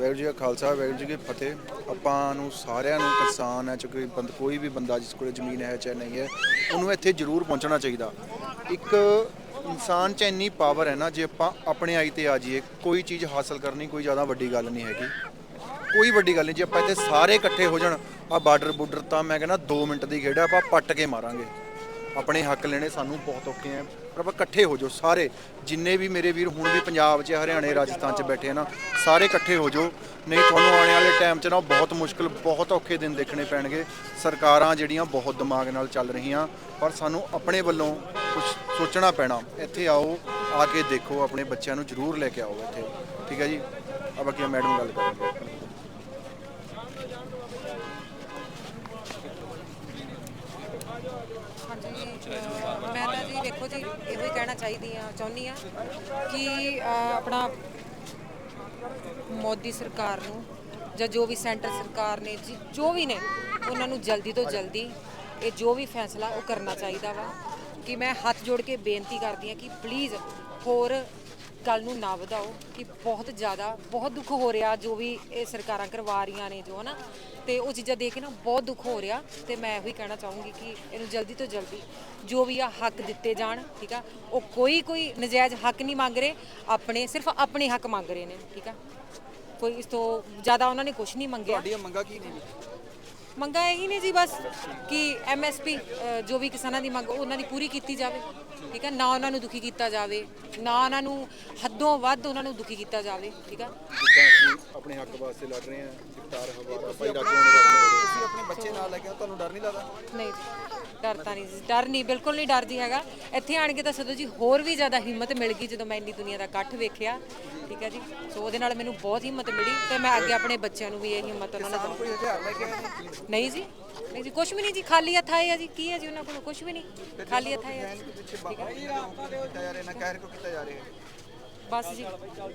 ਵਾਹਿਗੁਰੂ ਜੀ ਕਾ ਖਾਲਸਾ, ਵਾਹਿਗੁਰੂ ਜੀ ਕੀ ਫਤਿਹ। ਆਪਾਂ ਨੂੰ ਸਾਰਿਆਂ ਨੂੰ ਕਿਸਾਨ ਹੈ, ਚਾਹੇ ਕੋਈ ਬੰਦ ਕੋਈ ਵੀ ਬੰਦਾ ਜਿਸ ਕੋਲ ਜ਼ਮੀਨ ਹੈ ਚਾਹੇ ਨਹੀਂ ਹੈ, ਉਹਨੂੰ ਇੱਥੇ ਜ਼ਰੂਰ ਪਹੁੰਚਣਾ ਚਾਹੀਦਾ। ਇੱਕ ਇਨਸਾਨ 'ਚ ਇੰਨੀ ਪਾਵਰ ਹੈ ਨਾ, ਜੇ ਆਪਾਂ ਆਪਣੇ ਆਈ ਤੇ ਆ ਜਾਈਏ, ਕੋਈ ਚੀਜ਼ ਹਾਸਲ ਕਰਨੀ ਕੋਈ ਜ਼ਿਆਦਾ ਵੱਡੀ ਗੱਲ ਨਹੀਂ ਹੈਗੀ। ਕੋਈ ਵੱਡੀ ਗੱਲ ਨਹੀਂ, ਜੇ ਆਪਾਂ ਇੱਥੇ ਸਾਰੇ ਇਕੱਠੇ ਹੋ ਜਾਣ ਆ ਬਾਰਡਰ ਬੁੱਡਰ ਤਾਂ ਮੈਂ ਕਹਿੰਦਾ 2 ਮਿੰਟ ਦੀ ਖੇਡ ਆ ਆਪਾਂ ਪੱਟ ਕੇ ਮਾਰਾਂਗੇ। ਆਪਣੇ ਹੱਕ ਲੈਣੇ ਸਾਨੂੰ ਬਹੁਤ ਔਖੇ ਆ। ਪਰ ਆਪਾਂ ਇਕੱਠੇ ਹੋ ਜਾਓ, ਸਾਰੇ, ਜਿੰਨੇ ਵੀ ਮੇਰੇ ਵੀਰ ਹੁਣ ਵੀ ਪੰਜਾਬ 'ਚ ਹਰਿਆਣੇ, ਰਾਜਸਥਾਨ 'ਚ ਬੈਠੇ ਆ ਨਾ, ਸਾਰੇ ਇਕੱਠੇ ਹੋ ਜਾਓ। ਨਹੀਂ, ਤੁਹਾਨੂੰ ਆਉਣ ਵਾਲੇ ਟਾਈਮ 'ਚ ਨਾ ਬਹੁਤ ਮੁਸ਼ਕਲ, ਬਹੁਤ ਔਖੇ ਦਿਨ ਦੇਖਣੇ ਪੈਣਗੇ। ਸਰਕਾਰਾਂ ਜਿਹੜੀਆਂ ਬਹੁਤ ਦਿਮਾਗ ਨਾਲ ਚੱਲ ਰਹੀਆਂ, ਪਰ ਸਾਨੂੰ ਆਪਣੇ ਵੱਲੋਂ ਕੁਝ ਸੋਚਣਾ ਪੈਣਾ। ਇੱਥੇ ਆਓ, ਆ ਕੇ ਦੇਖੋ, ਆਪਣੇ ਬੱਚਿਆਂ ਨੂੰ ਜ਼ਰੂਰ ਲੈ ਕੇ ਆਓ ਇੱਥੇ। ਠੀਕ ਹੈ ਜੀ? ਆ ਬਾਕੀ ਮੈਡਮ ਗੱਲ ਕਰਾਂਗੇ ਹਾਂਜੀ ਅਹ ਮੈਂ ਤਾਂ ਜੀ ਦੇਖੋ ਜੀ, ਇਹੋ ਹੀ ਕਹਿਣਾ ਚਾਹੀਦੀ ਆ ਚਾਹੁੰਦੀ ਆ ਕਿ, ਅਹ, ਆਪਣਾ ਮੋਦੀ ਸਰਕਾਰ ਨੂੰ ਜਾਂ ਜੋ ਵੀ ਸੈਂਟਰ ਸਰਕਾਰ ਨੇ ਜੀ, ਜੋ ਵੀ ਨੇ, ਉਹਨਾਂ ਨੂੰ ਜਲਦੀ ਤੋਂ ਜਲਦੀ ਇਹ ਜੋ ਵੀ ਫੈਸਲਾ ਉਹ ਕਰਨਾ ਚਾਹੀਦਾ ਵਾ ਕਿ ਮੈਂ ਹੱਥ ਜੋੜ ਕੇ ਬੇਨਤੀ ਕਰਦੀ ਆ ਕਿ ਪਲੀਜ਼ ਹੋਰ ਗੱਲ ਨੂੰ ਨਾ ਵਧਾਓ ਕਿ ਬਹੁਤ ਜ਼ਿਆਦਾ, ਬਹੁਤ ਦੁੱਖ ਹੋ ਰਿਹਾ ਜੋ ਵੀ ਇਹ ਸਰਕਾਰਾਂ ਕਰਵਾ ਰਹੀਆਂ ਨੇ ਜੋ, ਹਨਾ? ਤੇ ਉਹ ਚੀਜ਼ਾਂ ਦੇਖ ਕੇ ਨਾ ਬਹੁਤ ਦੁੱਖ ਹੋ ਰਿਹਾ ਤੇ ਮੈਂ ਇਹੋ ਹੀ ਕਹਿਣਾ ਚਾਹੂੰਗੀ ਕਿ ਇਹਨੂੰ ਜਲਦੀ ਤੋਂ ਜਲਦੀ ਜੋ ਵੀ ਆ ਹੱਕ ਦਿੱਤੇ ਜਾਣ, ਠੀਕ ਆ? ਉਹ ਕੋਈ ਕੋਈ ਨਜਾਇਜ਼ ਹੱਕ ਨਹੀਂ ਮੰਗ ਰਹੇ, ਆਪਣੇ, ਸਿਰਫ ਆਪਣੇ ਹੱਕ ਮੰਗ ਰਹੇ ਨੇ, ਠੀਕ ਆ? ਕੋਈ ਇਸ ਤੋਂ ਜ਼ਿਆਦਾ ਉਹਨਾਂ ਨੇ ਕੁਝ ਨਹੀਂ ਮੰਗਿਆ। ਤੁਹਾਡੀਆਂ ਮੰਗਾਂ ਕੀ ਨੇ ਮੰਗਾਂ ਇਹੀ ਨੇ ਜੀ ਬਸ ਕਿ ਐਮਐਸਪੀ ਜੋ ਵੀ ਕਿਸਾਨਾਂ ਦੀ ਮੰਗ, ਉਹਨਾਂ ਦੀ ਪੂਰੀ ਕੀਤੀ ਜਾਵੇ, ਠੀਕ ਹੈ? ਨਾ ਉਹਨਾਂ ਨੂੰ ਦੁਖੀ ਕੀਤਾ ਜਾਵੇ, ਨਾ ਉਹਨਾਂ ਨੂੰ ਹੱਦੋਂ ਵੱਧ ਉਹਨਾਂ ਨੂੰ ਦੁਖੀ ਕੀਤਾ ਜਾਵੇ, ਠੀਕ ਹੈ? ਜਿੱਦਾਂ ਅਸੀਂ ਆਪਣੇ ਹੱਕ ਵਾਸਤੇ ਲੜ ਰਹੇ ਹਾਂ ਜਗਤਾਰ ਹਵਾਰਾ ਭਾਈ ਰਾਜੂ ਹੋਣੇ ਵਾਸਤੇ ਤੁਸੀਂ ਆਪਣੇ ਬੱਚੇ ਨਾਲ ਲੈ ਕੇ ਆਓ, ਤੁਹਾਨੂੰ ਡਰ ਨਹੀਂ ਲੱਗਦਾ? ਨਹੀਂ ਜੀ ਡਰ ਤਾਂ ਨਹੀਂ ਜੀ ਡਰ ਨਹੀਂ ਬਿਲਕੁਲ ਨਹੀਂ ਡਰ ਜੀ ਹੈਗਾ। ਇੱਥੇ ਆਣ ਕੇ ਤਾਂ ਸਦੋਂ ਜੀ ਹੋਰ ਵੀ ਜ਼ਿਆਦਾ ਹਿੰਮਤ ਮਿਲ ਗਈ ਜਦੋਂ ਮੈਂ ਇੰਨੀ ਦੁਨੀਆ ਦਾ ਇਕੱਠ ਵੇਖਿਆ। ਠੀਕ ਹੈ ਜੀ ਸੋ ਉਹਦੇ ਨਾਲ ਮੈਨੂੰ ਬਹੁਤ ਹਿੰਮਤ ਮਿਲੀ ਤੇ ਮੈਂ ਅੱਗੇ ਆਪਣੇ ਬੱਚਿਆਂ ਨੂੰ ਵੀ ਇਹ ਹਿੰਮਤ ਉਹਨਾਂ ਨੂੰ ਕੋਈ ਹਥਿਆਰ ਲੈ ਕੇ ਆਏ ਨੇ। ਨਹੀਂ ਜੀ ਨਹੀਂ ਜੀ ਕੁਝ ਵੀ ਨਹੀਂ ਜੀ ਖਾਲੀ ਹੱਥ ਆਏ ਆ ਜੀ ਕੀ ਹੈ ਜੀ ਉਹਨਾਂ ਕੋਲ ਕੁਝ ਵੀ ਨਹੀਂ। ਖਾਲੀ ਹੱਥ ਆਏ ਆ ਜੀ। ਪਿੱਛੇ ਬਾਬਾ ਜੀ। ਕੀਤਾ ਜਾ ਰਿਹਾ ਨਾ ਕਹਿਰ ਕਿਉਂ ਕੀਤਾ ਜਾ ਰਿਹਾ? ਬਸ ਜੀ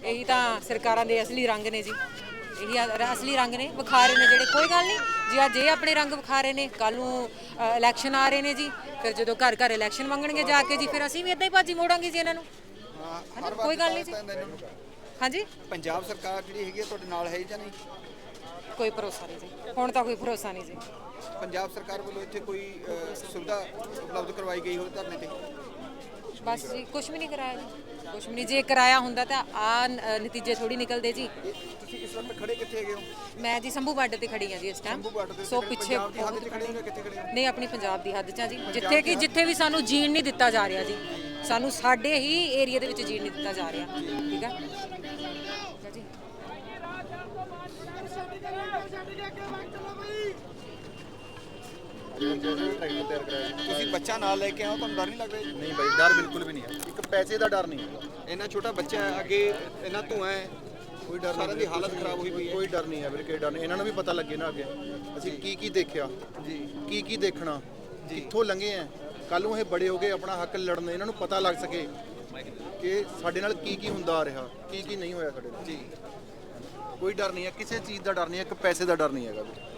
ਇਹੀ ਤਾਂ ਸਰਕਾਰਾਂ ਦੇ ਅਸਲੀ ਰੰਗ ਨੇ ਜੀ। ਇਹੀ ਆ- ਅਸਲੀ ਰੰਗ ਨੇ ਵਿਖਾ ਰਹੇ ਨੇ ਜਿਹੜੇ ਕੋਈ ਗੱਲ ਨਹੀਂ ਜੇ ਅੱਜ ਇਹ ਆਪਣੇ ਰੰਗ ਵਿਖਾ ਰਹੇ ਨੇ ਕੱਲ ਨੂੰ ਇਲੈਕਸ਼ਨ ਆ ਰਹੇ ਨੇ ਜੀ ਫਿਰ ਜਦੋਂ ਘਰ ਘਰ ਇਲੈਕਸ਼ਨ ਮੰਗਣਗੇ ਜਾ ਕੇ ਜੀ ਫਿਰ ਅਸੀਂ ਵੀ ਇਦਾਂ ਹੀ ਭਾਜੀ ਮੋੜਾਂਗੇ ਜੀ ਇਹਨਾਂ ਨੂੰ। ਹਨਾ, ਕੋਈ ਗੱਲ ਨਹੀਂ ਜੀ। ਹਾਂਜੀ? ਪੰਜਾਬ ਸਰਕਾਰ ਜਿਹੜੀ ਹੈਗੀ ਹੈ ਤੁਹਾਡੇ ਨਾਲ ਹੈ ਜਾਂ ਨਹੀਂ? ਕੋਈ ਭਰੋਸਾ ਨਹੀਂ ਜੀ ਹੁਣ ਤਾਂ ਕੋਈ ਭਰੋਸਾ ਨਹੀਂ ਜੀ। ਪੰਜਾਬ ਸਰਕਾਰ ਵੱਲੋਂ ਇੱਥੇ ਕੋਈ ਅਹ, ਸੁਵਿਧਾ ਉਪਲਬਧ ਕਰਵਾਈ ਗਈ ਹੋਵੇ ਧਰਨੇ ਤੇ? ਬਸ ਜੀ ਕੁਝ ਵੀ ਨਹੀਂ ਕਰਾਇਆ ਜੀ। ਕੁਝ ਵੀ ਨਹੀਂ ਜੇ ਕਰਾਇਆ ਹੁੰਦਾ ਤਾਂ ਆ ਨਤੀਜੇ ਥੋੜੀ ਨਿਕਲਦੇ ਜੀ। ਤੁਸੀਂ ਇਸ ਵਕਤ ਖੜੇ ਕਿੱਥੇ ਹੈਗੇ ਹੋ? ਮੈਂ ਜੀ ਸੰਭੂ ਬਾਰਡਰ ਤੇ ਖੜੀ ਹਾਂ ਜੀ ਇਸ ਟਾਈਮ ਸੋ ਪਿੱਛੇ ਹੋ ਹੋ? ਨਹੀਂ ਆਪਣੀ ਪੰਜਾਬ ਦੀ ਹੱਦ 'ਚ ਆ ਜੀ। ਜਿੱਥੇ ਕਿ ਜਿੱਥੇ ਵੀ ਸਾਨੂੰ ਜੀਣ ਨਹੀਂ ਦਿੱਤਾ ਜਾ ਰਿਹਾ ਜੀ। ਸਾਨੂੰ ਸਾਡੇ ਹੀ ਏਰੀਆ ਦੇ ਵਿੱਚ ਜੀਣ ਨਹੀਂ ਦਿੱਤਾ ਜਾ ਰਿਹਾ। ਠੀਕ ਆ? ਜੀ ਤੁਸੀਂ ਬੱਚਾ ਨਾਲ ਲੈ ਕੇ ਆਓ ਤੁਹਾਨੂੰ ਡਰ ਨਹੀਂ ਲੱਗਦਾ ਜੀ? ਨਹੀਂ ਬਾਈ ਡਰ ਬਿਲਕੁਲ ਵੀ ਨਹੀਂ ਹੈ। ਇੱਕ ਪੈਸੇ ਦਾ ਡਰ ਨਹੀਂ ਹੈ ਇੰਨਾ ਛੋਟਾ ਬੱਚਾ ਹੈ ਅੱਗੇ ਇੰਨਾ ਧੂਆਂ ਹੈ ਕੋਈ ਡਰ ਸਾਰਿਆਂ ਦੀ ਹਾਲਤ ਖਰਾਬ ਹੋਈ ਪਈ ਹੈ। ਕੋਈ ਡਰ ਨਹੀਂ ਹੈ ਵੀਰੇ ਕੋਈ ਡਰ ਨਹੀਂ। ਇਹਨਾਂ ਨੂੰ ਵੀ ਪਤਾ ਲੱਗੇ ਨਾ ਅੱਗੇ। ਅਸੀਂ ਕੀ ਕੀ ਦੇਖਿਆ ਜੀ। ਕੀ ਕੀ ਦੇਖਣਾ ਕਿੱਥੋਂ ਲੰਘੇ ਆ ਕੱਲ ਨੂੰ ਇਹ ਬੜੇ ਹੋ ਗਏ ਆਪਣਾ ਹੱਕ ਲੜਨ ਇਹਨਾਂ ਨੂੰ ਪਤਾ ਲੱਗ ਸਕੇ ਕਿ ਸਾਡੇ ਨਾਲ ਕੀ ਕੀ ਹੁੰਦਾ ਆ ਰਿਹਾ ਕੀ ਕੀ ਨਹੀਂ ਹੋਇਆ ਸਾਡੇ ਨਾਲ। ਜੀ। ਕੋਈ ਡਰ ਨਹੀਂ ਹੈ ਕਿਸੇ ਚੀਜ਼ ਦਾ ਡਰ ਨਹੀਂ ਹੈ ਇੱਕ ਪੈਸੇ ਦਾ ਡਰ ਨਹੀਂ ਹੈਗਾ ਵੀਰੇ।